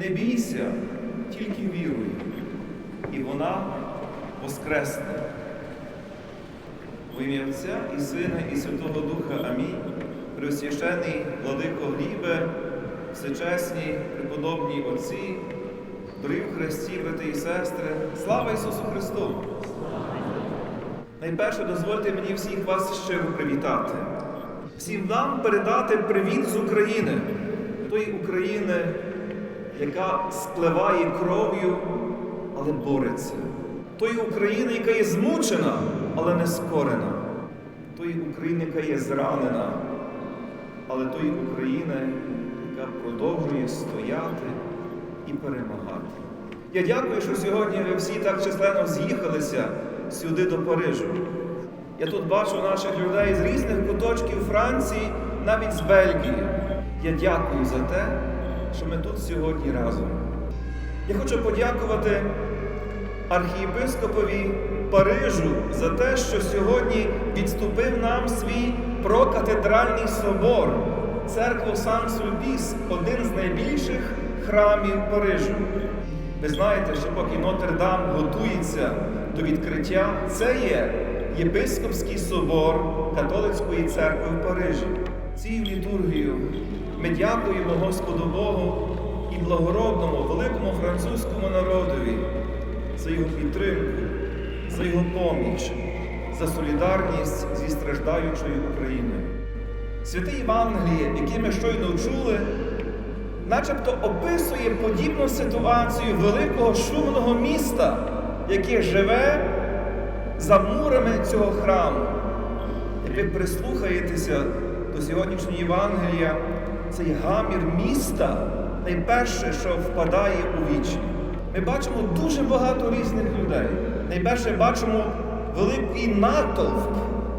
Не бійся, тільки віруй, і вона воскресне. В ім'я Отця і Сина, і Святого Духа Амінь. Преосвящений владико Глібе, всечесні, преподобні отці, дорогі в Христі, брати і сестри, слава Ісусу Христу! Найперше дозвольте мені всіх вас щиро привітати. Всім нам передати привіт з України, тої України, яка спливає кров'ю, але бореться. Тої України, яка є змучена, але не скорена. Тої України, яка є зранена, але тої України, яка продовжує стояти і перемагати. Я дякую, що сьогодні ви всі так численно з'їхалися сюди до Парижу. Я тут бачу наших людей з різних куточків Франції, навіть з Бельгії. Я дякую за те, що ми тут сьогодні разом. Я хочу подякувати архієпископові Парижу за те, що сьогодні відступив нам свій прокатедральний собор, церкву Сан-Сульпіс, один з найбільших храмів Парижу. Ви знаєте, що поки Нотр-Дам готується до відкриття, це є єпископський собор католицької церкви в Парижі. Цією літургією ми дякуємо Господу Богу і благородному великому французькому народові за його підтримку, за його поміч, за солідарність зі страждаючою Україною. Святе Євангеліє, яке ми щойно чули, начебто описує подібну ситуацію великого шумного міста, яке живе за мурами цього храму. Як ви прислухаєтеся до Євангелія, цей гамір міста найперше, що впадає у вічі. Ми бачимо дуже багато різних людей. Найперше бачимо великий натовп,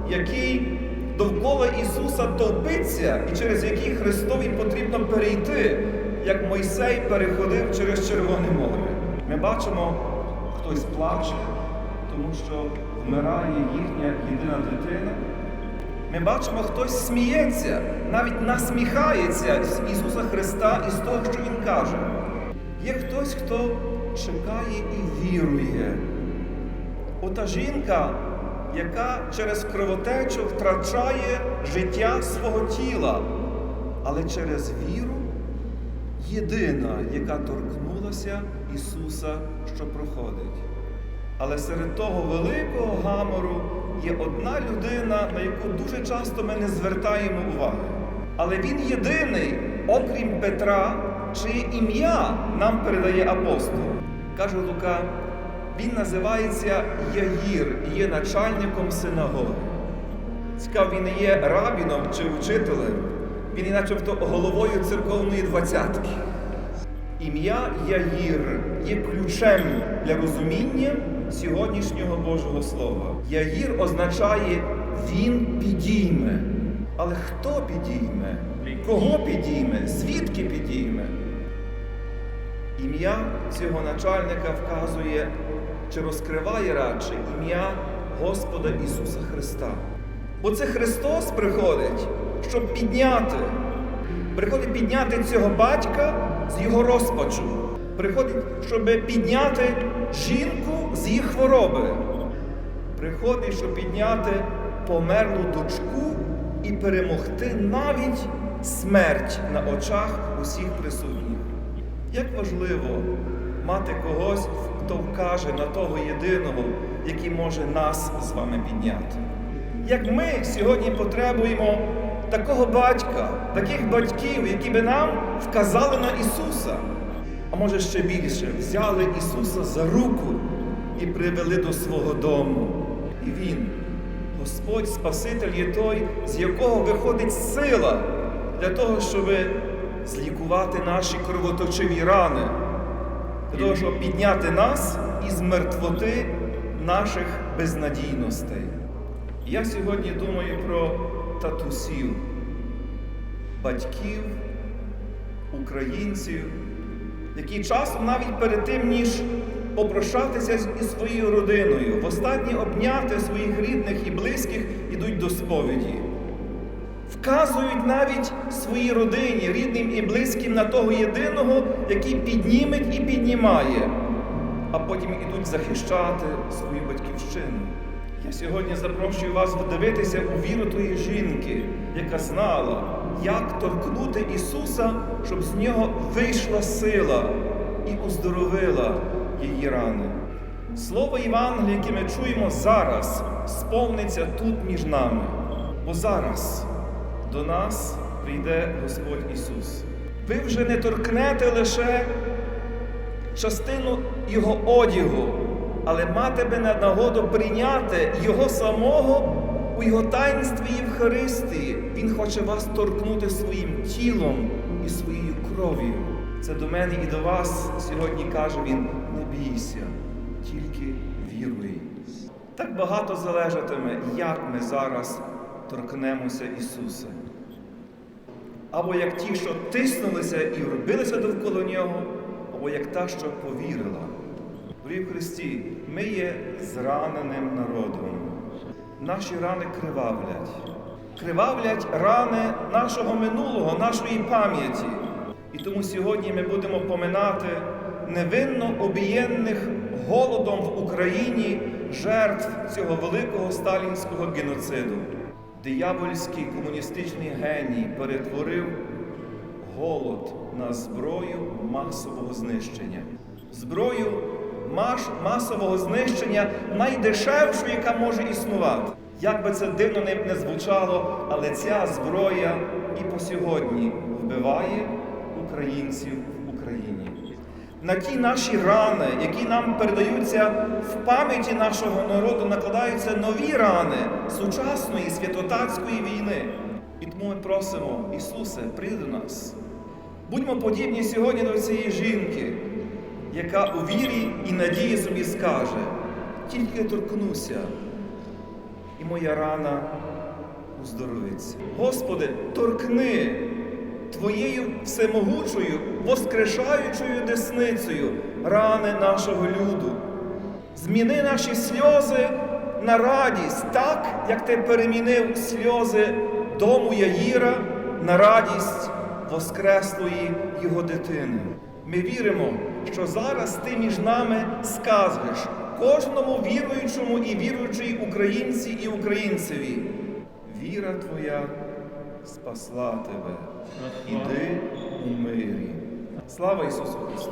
який довкола Ісуса товпиться, і через який Христові потрібно перейти, як Мойсей переходив через Червоне море. Ми бачимо, хтось плаче, тому що вмирає їхня єдина дитина. Ми бачимо, хтось сміється, навіть насміхається з Ісуса Христа і з того, що Він каже. Є хтось, хто чекає і вірує. Ота жінка, яка через кровотечу втрачає життя свого тіла, але через віру єдина, яка торкнулася Ісуса, що проходить. Але серед того великого гамору є одна людина, на яку дуже часто ми не звертаємо уваги. Але він єдиний, окрім Петра, чиє ім'я нам передає апостол. Каже Лука, він називається Яїр і є начальником синагоги. Цікаво, він не є рабіном чи вчителем, він є головою церковної двадцятки. Ім'я Яїр є ключем для розуміння сьогоднішнього Божого Слова. Яїр означає Він підійме. Але хто підійме? Кого підійме? Звідки підійме? Ім'я цього начальника вказує чи розкриває радше ім'я Господа Ісуса Христа. Бо це Христос приходить, щоб підняти. Приходить підняти цього батька з його розпачу. Приходить, щоб підняти жінку з їх хвороби. Приходить, щоб підняти померлу дочку і перемогти навіть смерть на очах усіх присутніх. Як важливо мати когось, хто вкаже на того єдиного, який може нас з вами підняти. Як ми сьогодні потребуємо такого батька, таких батьків, які би нам вказали на Ісуса, а може ще більше, взяли Ісуса за руку і привели до свого дому. І Він, Господь Спаситель, є той, з якого виходить сила для того, щоб злікувати наші кровоточиві рани, для того, щоб підняти нас із мертвоти наших безнадійностей. Я сьогодні думаю про татусів, батьків, українців, які часом навіть перед тим, ніж попрощатися із своєю родиною, востаннє обняти своїх рідних і близьких, ідуть до сповіді. вказують навіть своїй родині, рідним і близьким на того єдиного, який підніметь і піднімає, а потім ідуть захищати свою батьківщину. Я сьогодні запрошую вас вдивитися у віру тої жінки, яка знала, як торкнути Ісуса, щоб з нього вийшла сила і оздоровила її рани. Слово Євангелія, яке ми чуємо зараз, сповниться тут між нами. Бо зараз до нас прийде Господь Ісус. Ви вже не торкнете лише частину Його одягу, але матиме нагоду прийняти Його самого у Його таїнстві Євхаристії. Він хоче вас торкнути своїм тілом і своєю кров'ю. Це до мене і до вас сьогодні каже Він: не бійся, тільки віруй. Так багато залежатиме, як ми зараз торкнемося Ісуса. Або як ті, що тиснулися і робилися довкола Нього, або як та, що повірила. Дорогі в Христі, ми є зраненим народом. Наші рани кривавлять. Кривавлять рани нашого минулого, нашої пам'яті. І тому сьогодні ми будемо поминати невинно обієнних голодом в Україні жертв цього великого сталінського геноциду. Диявольський комуністичний геній перетворив голод на зброю масового знищення. Зброю масового знищення найдешевшу, яка може існувати. Як би це дивно не звучало, але ця зброя і по сьогодні вбиває українців в Україні. На ті наші рани, які нам передаються в пам'яті нашого народу, накладаються нові рани сучасної святотатської війни. І тому ми просимо, Ісусе, прийди до нас. Будьмо подібні сьогодні до цієї жінки, яка у вірі і надії собі скаже, тільки торкнуся, і моя рана уздоровиться. Господи, торкни Твоєю всемогучою, воскрешаючою десницею рани нашого люду. Зміни наші сльози на радість, так, як ти перемінив сльози дому Яїра на радість воскреслої його дитини. Ми віримо, що зараз ти між нами сказуєш кожному віруючому і віруючій українці і українцеві. Віра твоя спасла тебе. Іди у мирі. Слава Ісусу Христу!